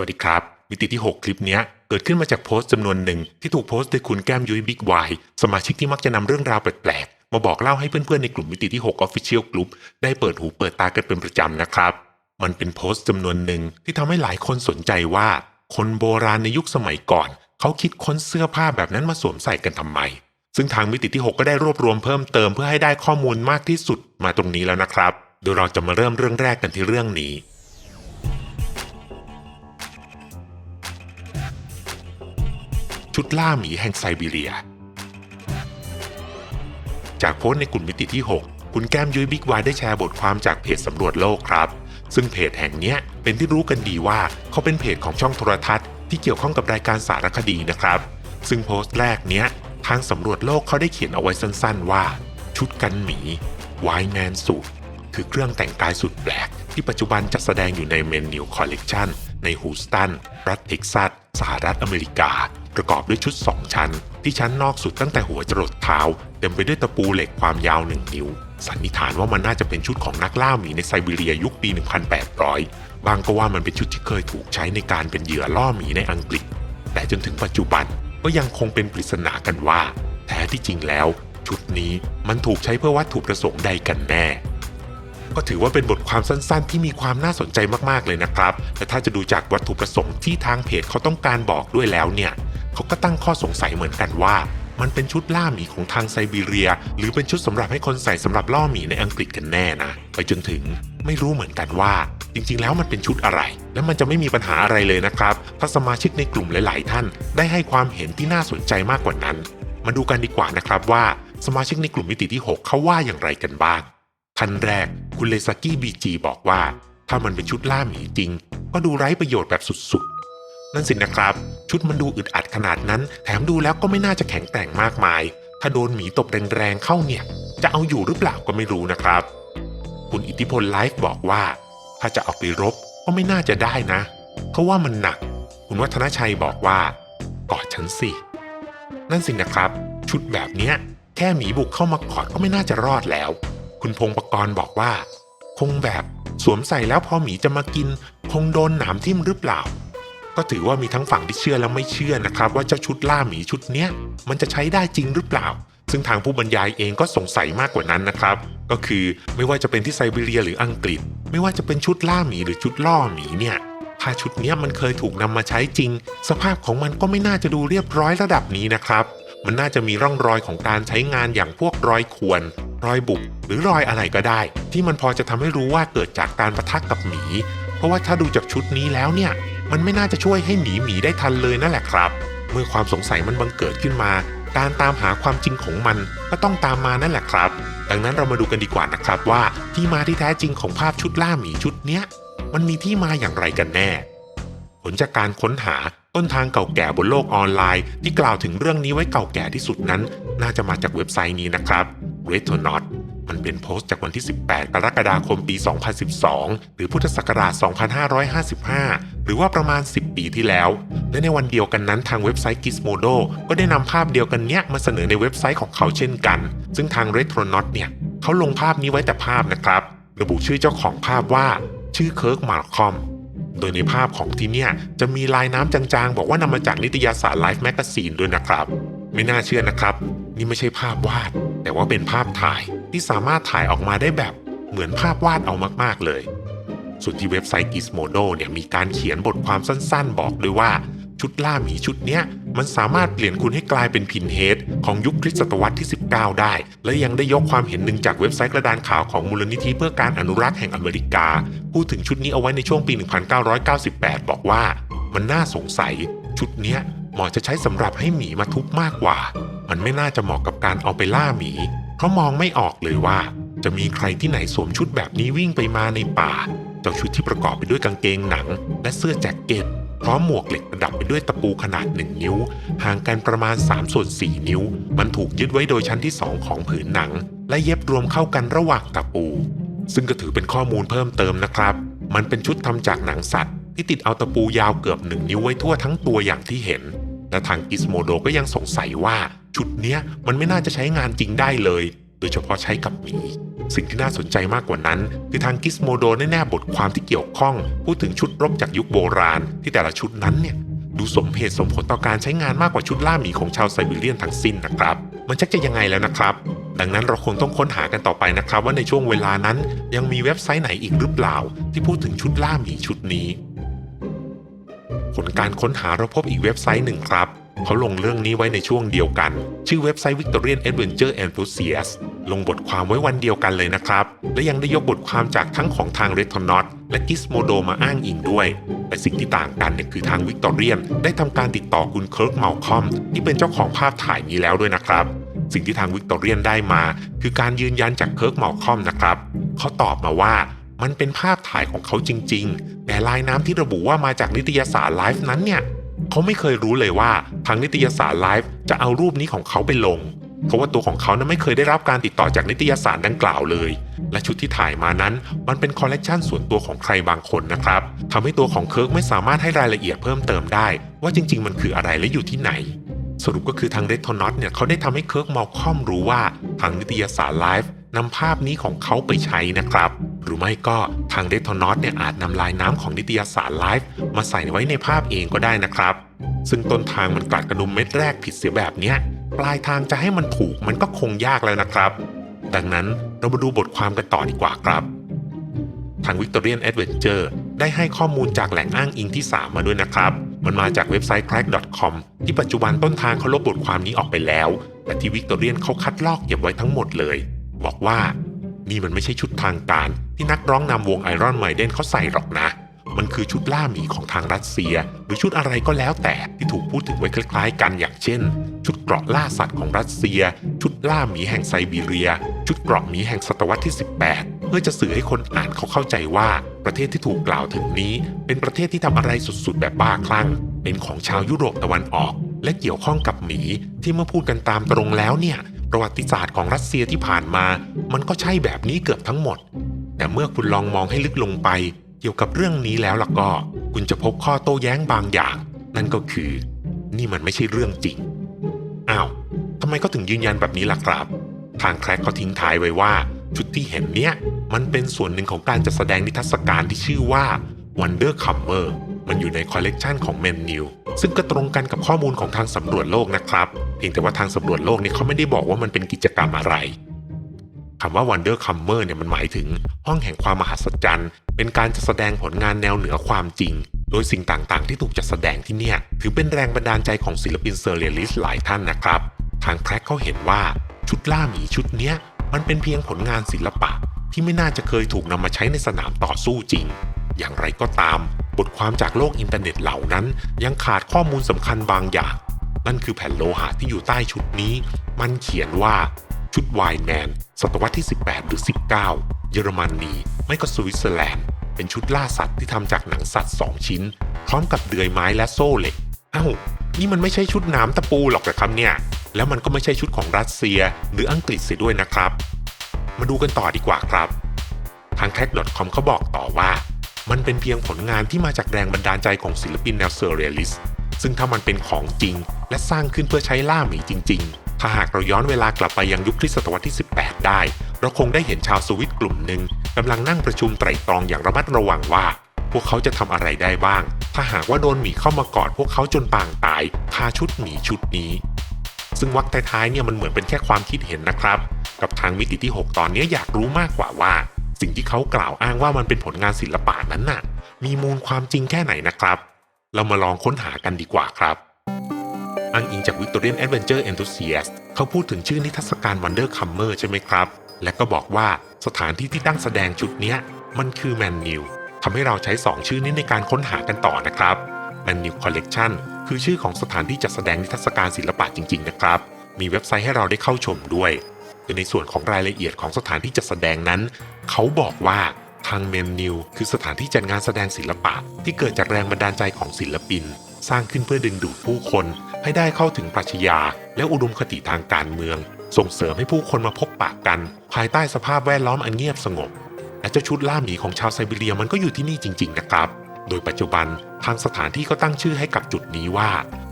วัสดีครับ มิติที่ 6 คลิปนี้เกิดขึ้นมาจากโพสต์จำนวนหนึ่ง ที่ถูกโพสต์โดยคุณแก้มยุ้ยบิ๊กไวสมาชิกที่มักจะนำเรื่องราวแปลกๆ มาบอกเล่าให้เพื่อนๆในกลุ่มมิติที่ 6 Official Group ได้เปิดหูเปิดตากันเป็นประจำนะครับ มันเป็นโพสต์จำนวนหนึ่งที่ทำให้หลายคนสนใจว่า คนโบราณในยุคสมัยก่อน เขาคิดค้นเสื้อผ้าแบบนั้นมาสวมใส่กันทำไม ซึ่งทางมิติที่ 6 ก็ได้รวบรวมเพิ่มเติมเพื่อให้ได้ข้อมูลมากที่สุดมาตรงนี้แล้วนะครับ โดยเราจะมาเริ่มเรื่องแรกกันที่เรื่องนี้ ชุดล่าหมีแห่งไซบีเรีย จากโพสต์ในกลุ่มมิติที่ 6 คุณแก้มยุ้ยบิ๊กวายได้แชร์บทความจากเพจสำรวจโลกครับ ซึ่งเพจแห่งนี้เป็นที่รู้กันดีว่าเขาเป็นเพจของช่องโทรทัศน์ที่เกี่ยวข้องกับรายการสารคดีนะครับ ซึ่งโพสต์แรกเนี้ยทางสำรวจโลกเขาได้เขียนเอาไว้สั้นๆ ว่า ชุดกันหมีวายแมนสูทคือเครื่องแต่งกายสุดแปลก ที่ปัจจุบันจัดแสดงอยู่ในเมนนิวคอลเลกชันในฮูสตัน รัฐเท็กซัส สหรัฐอเมริกา ประกอบด้วยชุด 2 ชั้น ที่ชั้นนอกสุดตั้งแต่หัวจรดเท้า เต็มไปด้วยตะปูเหล็กความยาว 1 นิ้ว สันนิษฐานว่ามันน่าจะเป็นชุดของนักล่าหมีในไซบีเรียยุคปี 1800 บางก็ว่ามันเป็นชุดที่เคยถูกใช้ในการเป็นเหยื่อล่อหมีในอังกฤษ แต่จนถึงปัจจุบันก็ยังคงเป็นปริศนากันว่า แท้ที่จริงแล้ว ชุดนี้มันถูกใช้เพื่อวัตถุประสงค์ใดกันแน่ ก็ถือว่าเป็นบทความสั้นๆ ที่มีความน่าสนใจมากๆเลยนะครับแต่ถ้าจะดูจากวัตถุประสงค์ที่ทางเพจเขาต้องการบอกด้วยแล้วเนี่ยเขาก็ตั้งข้อสงสัยเหมือนกันว่า มันเป็นชุดล่าหมีของทางไซบีเรีย หรือเป็นชุดสำหรับให้คนใส่สำหรับล่อหมีในอังกฤษกันแน่นะไปจนถึงไม่รู้เหมือนกันว่า จริงๆ แล้วมันเป็นชุดอะไร และมันจะไม่มีปัญหาอะไรเลยนะครับ ถ้าสมาชิกในกลุ่มหลาย ๆ ท่าน ได้ให้ความเห็นที่น่าสนใจมากกว่านั้น มาดูกันดีกว่านะครับว่าสมาชิกในกลุ่มมิติที่ 6 เขาว่าอย่างไรกันบ้าง ท่านแรกคุณเลซากี้บีจีบอกว่า ถ้ามันเป็นชุดล่าหมีจริง ก็ดูไร้ประโยชน์แบบสุดๆ นั่นสินะครับ ชุดมันดูอึดอัดขนาดนั้น แถมดูแล้วก็ไม่น่าจะแข็งแกร่งมากมาย ถ้าโดนหมีตบแรงๆเข้าเนี่ย จะเอาอยู่หรือเปล่าก็ไม่รู้นะครับ คุณอิทธิพลไลฟ์บอกว่า ถ้าจะเอาไปรบก็ไม่น่าจะได้นะ เพราะว่ามันหนัก คุณวัฒนชัยบอกว่ากอดฉันสิ นั่นสินะครับ ชุดแบบเนี้ยแค่หมีบุกเข้ามากอดก็ไม่น่าจะรอดแล้ว คุณพงปกรณ์บอกว่า คงแบบสวมใส่แล้วพอหมีจะมากิน คงโดนหนามทิ่มหรือเปล่า ก็ถือว่ามีทั้งฝั่งที่เชื่อและไม่เชื่อนะครับ ว่าเจ้าชุดล่าหมีชุดเนี้ยมันจะใช้ได้จริงหรือเปล่า ซึ่งทางผู้บรรยายเองก็สงสัยมากกว่านั้นนะครับ ก็คือไม่ว่าจะเป็นที่ไซบีเรียหรืออังกฤษ ไม่ว่าจะเป็นชุดล่าหมีหรือชุดล่อหมีเนี่ยถ้าชุดเนี้ยมันเคยถูกนำมาใช้จริง สภาพของมันก็ไม่น่าจะดูเรียบร้อยระดับนี้นะครับ มันน่าจะมีร่องรอยของการใช้งานอย่างพวกรอยข่วน รอยบุบหรือรอยอะไรก็ได้ ที่มันพอจะทำให้รู้ว่าเกิดจากการประทักกับหมี เพราะว่าถ้าดูจากชุดนี้แล้วเนี่ย มันไม่น่าจะช่วยให้หนีหมีได้ทันเลยนั่นแหละครับ เมื่อความสงสัยมันบังเกิดขึ้นมา การตามหาความจริงของมันก็ต้องตามมานั่นแหละครับ ดังนั้นเรามาดูกันดีกว่านะครับว่าที่มาที่แท้จริงของภาพชุดล่าหมีชุดเนี้ยมันมีที่มาอย่างไรกันแน่ ลจากการค้นหาต้นทางเก่าแก่บนโลกออนไลน์ ที่กล่าวถึงเรื่องนี้ไว้เก่าแก่ที่สุดนั้น น่าจะมาจากเว็บไซต์นี้นะครับ r e t o n o t มันเป็นโพสต์จากวันที่ 18 กรกฎาคมปี 2012 หรือพุทธศักราช 2555 หรือว่าประมาณ 10 ปีที่แล้ว และในวันเดียวกันนั้นทางเว็บไซต์ Gizmodo ก็ได้นำภาพเดียวกันเนี้ยมาเสนอในเว็บไซต์ของเขาเช่นกัน ซึ่งทาง r e t r o n o t เนี่ยเขาลงภาพนี้ไว้แต่ภาพนะครับ ระบุชื่อเจ้าของภาพว่า ชื่อเคิร์กมาร์คอม โดยในภาพของที่เนี่ยจะมีลายน้ำจางๆ บอกว่านำมาจากนิตยสาร Life Magazine ด้วยนะครับ ไม่น่าเชื่อนะครับ นี่ไม่ใช่ภาพวาด แต่ว่าเป็นภาพถ่ายที่สามารถถ่ายออกมาได้แบบเหมือนภาพวาดเอามากๆเลย ส่วนที่เว็บไซต์ Gizmodo เนี่ยมีการเขียนบทความสั้นๆ บอกด้วยว่าชุดล่าหมีชุดเนี้ย มันสามารถเปลี่ยนคุณให้กลายเป็นพินเฮดของยุคคริสตศตวรรษที่ 19 ได้ และยังได้ยกความเห็นหนึ่งจากเว็บไซต์กระดานข่าวของมูลนิธิเพื่อการอนุรักษ์แห่งอเมริกา พูดถึงชุดนี้เอาไว้ในช่วงปี 1998 บอกว่า มันน่าสงสัย ชุดเนี้ยเหมาะจะใช้สำหรับให้หมีมาทุบมากกว่า มันไม่น่าจะเหมาะกับการเอาไปล่าหมี เพราะมองไม่ออกเลยว่า จะมีใครที่ไหนสวมชุดแบบนี้วิ่งไปมาในป่า เจ้าชุดที่ประกอบไปด้วยกางเกงหนัง และเสื้อแจ็คเก็ต พร้อมหมวกเหล็กประดับไปด้วยตะปูขนาด 1 นิ้ว ห่างกันประมาณ3ส่วน4นิ้ว มันถูกยึดไว้โดยชั้นที่ 2 ของผืนหนัง และเย็บรวมเข้ากันระหว่างตะปู ซึ่งก็ถือเป็นข้อมูลเพิ่มเติมนะครับ มันเป็นชุดทำจากหนังสัตว์ ที่ติดเอาตะปูยาวเกือบ1นิ้วไว้ทั่วทั้งตัวอย่างที่เห็นและทางกิสโมโดก็ยังสงสัยว่า ชุดเนี้ยมันไม่น่าจะใช้งานจริงได้เลย โดยเฉพาะใช้กับหมี สิ่งที่น่าสนใจมากกว่านั้น คือทางกิสโมโดได้แนบบทความที่เกี่ยวข้อง พูดถึงชุดรบจากยุคโบราณ ที่แต่ละชุดนั้นเนี่ยดูสมเหตุสมผลต่อการใช้งานมากกว่าชุดล่าหมีของชาวไซบีเรียนทั้งสิ้นนะครับ มันชักจะยังไงแล้วนะครับ ดังนั้นเราคงต้องค้นหากันต่อไปนะครับ ว่าในช่วงเวลานั้นยังมีเว็บไซต์ไหนอีกหรือเปล่า ที่พูดถึงชุดล่าหมีชุดนี้ ผลการค้นหาเราพบอีกเว็บไซต์หนึ่งครับ เขาลงเรื่องนี้ไว้ในช่วงเดียวกัน ชื่อเว็บไซต์ Victorian Adventure Enthusiast ลงบทความไว้วันเดียวกันเลยนะครับ และยังได้ยกบทความจากทั้งของทาง r e t o n o t และ Gizmodo มาอ้างอิงด้วย แต่สิ่งที่ต่างกันเนี่ยคือทาง Victorian ได้ทำการติดต่อคุณเคิร์กเมลคอมที่เป็นเจ้าของภาพถ่ายนี้แล้วด้วยนะครับ สิ่งที่ทาง Victorian ได้มา คือการยืนยันจากเคิร์กเมลคอมนะครับเขาตอบมาว่ามันเป็นภาพถ่ายของเขาจริง ๆ แต่ลายน้ำที่ระบุว่ามาจากนิตยสารไลฟ์นั้นเนี่ย เขาไม่เคยรู้เลยว่าทางนิตยสารไลฟ์จะเอารูปนี้ของเขาไปลง เพราะว่าตัวของเขานั้นไม่เคยได้รับการติดต่อจากนิตยสารดังกล่าวเลย และชุดที่ถ่ายมานั้น มันเป็นคอลเลกชันส่วนตัวของใครบางคนนะครับทำให้ตัวของเคิร์กไม่สามารถให้รายละเอียดเพิ่มเติมได้ ว่าจริง ๆ มันคืออะไรและอยู่ที่ไหนสรุปก็คือทางเรดทอนอตเนี่ยเขาได้ทำให้เคิร์กมอลคอมรู้ว่าทางนิตยสารไลฟ์นำภาพนี้ของเขาไปใช้นะครับ หรือไม่ก็ทางเดทอนอตเนี่ยอาจนำลายน้ำของนิตยสารไลฟ์มาใส่ไว้ในภาพเองก็ได้นะครับ ซึ่งต้นทางมันกลัดกระดุมเม็ดแรกผิดเสียแบบเนี้ยปลายทางจะให้มันถูกมันก็คงยากแล้วนะครับ ดังนั้นเรามาดูบทความกันต่อดีกว่าครับ ทาง Victorian Adventure ได้ให้ข้อมูลจากแหล่งอ้างอิงที่ 3 มาด้วยนะครับ มันมาจากเว็บไซต์ crack.com ที่ปัจจุบันต้นทางเขาลบบทความนี้ออกไปแล้ว แต่ที่ Victorian เขาคัดลอกเก็บไว้ทั้งหมดเลย บอกว่า นี่มันไม่ใช่ชุดทางการ ที่นักร้องนำวงไอรอนไมเดนเขาใส่หรอกนะ มันคือชุดล่าหมีของทางรัสเซีย หรือชุดอะไรก็แล้วแต่ที่ถูกพูดถึงไว้คล้ายๆ กันอย่างเช่น ชุดเกราะล่าสัตว์ของรัสเซีย ชุดล่าหมีแห่งไซบีเรีย ชุดเกราะหมีแห่งศตวรรษที่ 18 เพื่อจะสื่อให้คนอ่านเขาเข้าใจว่าประเทศที่ถูกกล่าวถึงนี้ เป็นประเทศที่ทำอะไรสุดๆ แบบบ้าคลั่ง เป็นของชาวยุโรปตะวันออก และเกี่ยวข้องกับหมีที่เมื่อพูดกันตามตรงแล้วเนี่ย ประวัติศาสตร์ของรัสเซียที่ผ่านมา มันก็ใช่แบบนี้เกือบทั้งหมด แต่เมื่อคุณลองมองให้ลึกลงไป เกี่ยวกับเรื่องนี้แล้วล่ะก็ คุณจะพบข้อโต้แย้งบางอย่าง นั่นก็คือ นี่มันไม่ใช่เรื่องจริง อ้าวทำไมเขาถึงยืนยันแบบนี้ล่ะครับ ทางแคร็กเขาทิ้งท้ายไว้ว่า ชุดที่เห็นเนี้ยมันเป็นส่วนหนึ่งของการจัดแสดงนิทรรศการที่ชื่อว่า Wonder Comer มันอยู่ในคอลเลกชันของ Men New ซึ่งก็ตรงกันกับข้อมูลของทางสำรวจโลกนะครับ เพียงแต่ว่าทางสำรวจโลกนี่เขาไม่ได้บอกว่ามันเป็นกิจกรรมอะไรคำว่า Wonder Comer เนี่ยมันหมายถึงห้องแห่งความมหัศจรรย์ เป็นการจัดแสดงผลงานแนวเหนือความจริง โดยสิ่งต่างๆ ที่ถูกจัดแสดงที่เนี่ย ถือเป็นแรงบันดาลใจของศิลปินเซอร์เรียลิสต์หลายท่านนะครับ ทางแคร็กเขาเห็นว่าชุดล่าหมีชุดเนี้ย มันเป็นเพียงผลงานศิลปะ ที่ไม่น่าจะเคยถูกนำมาใช้ในสนามต่อสู้จริง อย่างไรก็ตาม บทความจากโลกอินเทอร์เน็ตเหล่านั้น ยังขาดข้อมูลสำคัญบางอย่าง นั่นคือแผ่นโลหะที่อยู่ใต้ชุดนี้ มันเขียนว่าชุดไวน์แมนศตวรรษที่ 18 หรือ 19 เยอรมนีไม่ก็สวิตเซอร์แลนด์ เป็นชุดล่าสัตว์ที่ทำจากหนังสัตว์ 2 ชิ้น พร้อมกับเดือยไม้และโซ่เหล็ก เอ้า นี่มันไม่ใช่ชุดน้ำตะปูหรอกนะครับเนี่ย แล้วมันก็ไม่ใช่ชุดของรัสเซียหรืออังกฤษเสียด้วยนะครับ มาดูกันต่อดีกว่าครับ ทาง Crack.com เขาบอกต่อว่า มันเป็นเพียงผลงานที่มาจากแรงบันดาลใจของศิลปินแนวเซอร์เรียลิสต์ซึ่งถ้ามันเป็นของจริง และสร้างขึ้นเพื่อใช้ล่าหมีจริง ๆ ถ้าหากเราย้อนเวลากลับไปยังยุคคริสตศตวรรษที่ 18 ได้ เราคงได้เห็นชาวสวิตกลุ่มหนึ่งกำลังนั่งประชุมไตร่ตรองอย่างระมัดระวังว่า พวกเขาจะทำอะไรได้บ้าง ถ้าหากว่าโดนหมีเข้ามากอดพวกเขาจนปางตายคาชุดหมีชุดนี้ ซึ่งวักท้ายๆเนี่ยมันเหมือนเป็นแค่ความคิดเห็นนะครับ กับทางมิติที่ 6 ตอนนี้อยากรู้มากกว่าว่า สิ่งที่เขากล่าวอ้างว่ามันเป็นผลงานศิลปะนั้นน่ะ มีมูลความจริงแค่ไหนนะครับ เรามาลองค้นหากันดีกว่าครับอ้างอิงจาก Victorian Adventure Enthusiast เขาพูดถึงชื่อนิทรรศการ Wonder Comer ใช่ไหมครับ และก็บอกว่าสถานที่ที่ตั้งแสดงชุดนี้มันคือ Man New ทำให้เราใช้ 2 ชื่อนี้ในการค้นหากันต่อนะครับ Man New Collection คือชื่อของสถานที่จัดแสดงนิทรรศการศิลปะจริง ๆ นะครับ มีเว็บไซต์ให้เราได้เข้าชมด้วย ในส่วนของรายละเอียดของสถานที่จัดแสดงนั้น เขาบอกว่าทางเมนนิวคือสถานที่จัดงานแสดงศิลปะ ที่เกิดจากแรงบันดาลใจของศิลปิน สร้างขึ้นเพื่อดึงดูดผู้คน ให้ได้เข้าถึงปรัชญา และอุดมคติทางการเมือง ส่งเสริมให้ผู้คนมาพบปะกัน ภายใต้สภาพแวดล้อมอันเงียบสงบและเจ้าชุดล่าหมีของชาวไซบีเรียมันก็อยู่ที่นี่จริง ๆ นะครับ โดยปัจจุบันทางสถานที่ก็ตั้งชื่อให้กับจุดนี้ว่า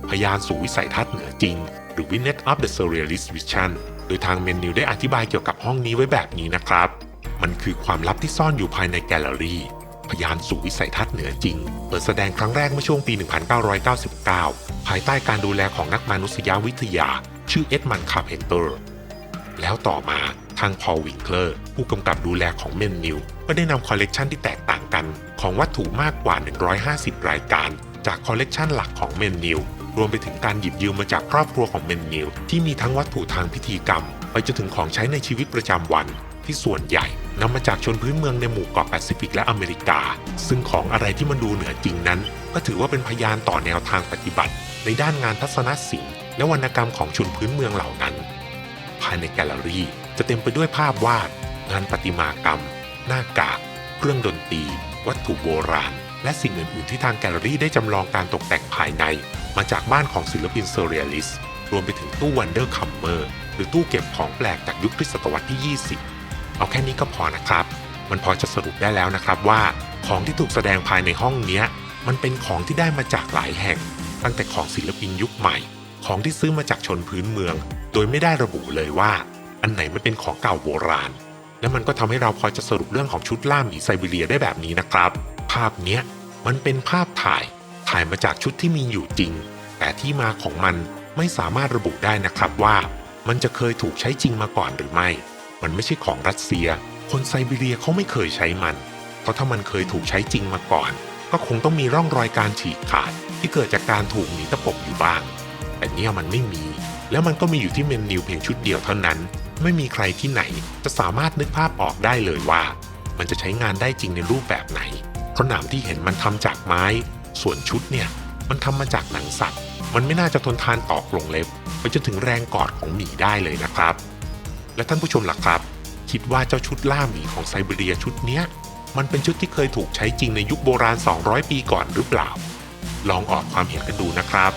พยานสู่วิสัยทัศน์เหนือจริง หรือ Witness of the Surrealist Vision โดยทางเมนนิวได้อธิบายเกี่ยวกับห้องนี้ไว้แบบนี้นะครับ มันคือความลับที่ซ่อนอยู่ภายในแกลเลอรี่ พยานสู่วิสัยทัศน์เหนือจริง เปิดแสดงครั้งแรกเมื่อช่วงปี 1999 ภายใต้การดูแลของนักมนุษยวิทยา ชื่อเอ็ดมันคาร์เพนเตอร์ แล้วต่อมาทางพอลวิงเคลอร์ ผู้กำกับดูแลของเมนนิว ก็ได้นำคอลเลกชันที่แตกต่างกัน ของวัตถุมากกว่า 150 รายการ จากคอลเลกชันหลักของเมนนิว รวมไปถึงการหยิบยืมมาจากครอบครัวของเมนนิวที่มีทั้งวัตถุทางพิธีกรรม ไปจนถึงของใช้ในชีวิตประจำวัน ที่ส่วนใหญ่นำมาจากชนพื้นเมืองในหมู่เกาะแปซิฟิกและอเมริกา ซึ่งของอะไรที่มันดูเหนือจริงนั้น ก็ถือว่าเป็นพยานต่อแนวทางปฏิบัติ ในด้านงานทัศนศิลป์และวรรณกรรมของชนพื้นเมืองเหล่านั้น ภายในแกลเลอรี่จะเต็มไปด้วยภาพวาด งานประติมากรรม หน้ากาก เครื่องดนตรี วัตถุโบราณ และสิ่งอื่น ๆ ที่ทางแกลเลอรี่ได้จำลองการตกแต่งภายใน มาจากบ้านของศิลปินเซเรียลิสต์รวมไปถึงตู้วันเดอร์คัมเมอร์หรือตู้เก็บของแปลกจากยุคคริสตศตวรรษที่ 20 เอาแค่นี้ก็พอนะครับ มันพอจะสรุปได้แล้วนะครับว่า ของที่ถูกแสดงภายในห้องนี้มันเป็นของที่ได้มาจากหลายแห่ง ตั้งแต่ของศิลปินยุคใหม่ ของที่ซื้อมาจากชนพื้นเมือง โดยไม่ได้ระบุเลยว่า อันไหนมันเป็นของเก่าโบราณ และมันก็ทำให้เราพอจะสรุปเรื่องของชุดล่าหมีไซบีเรียได้แบบนี้นะครับ ภาพเนี้ยมันเป็นภาพถ่าย ถ่ายมาจากชุดที่มีอยู่จริง แต่ที่มาของมันไม่สามารถระบุได้นะครับว่า มันจะเคยถูกใช้จริงมาก่อนหรือไม่ มันไม่ใช่ของรัสเซีย คนไซบีเรียเขาไม่เคยใช้มัน เพราะถ้ามันเคยถูกใช้จริงมาก่อน ก็คงต้องมีร่องรอยการฉีกขาด ที่เกิดจากการถูกหนีตะปบอยู่บ้าง แต่เนี่ยมันไม่มี แล้วมันก็มีอยู่ที่เมนนิวเพียงชุดเดียวเท่านั้น ไม่มีใครที่ไหนจะสามารถนึกภาพออกได้เลยว่า มันจะใช้งานได้จริงในรูปแบบไหน เพราะหนามที่เห็นมันทำจากไม้ ส่วนชุดเนี่ยมันทำมาจากหนังสัตว์ มันไม่น่าจะทนทานต่อกรงเล็บ ไปจนถึงแรงกอดของหมีได้เลยนะครับ และท่านผู้ชมล่ะครับ คิดว่าเจ้าชุดล่าหมีของไซบีเรียชุดเนี้ยมันเป็นชุดที่เคยถูกใช้จริงในยุคโบราณ 200 ปีก่อนหรือเปล่า ลองออกความเห็นกันดูนะครับ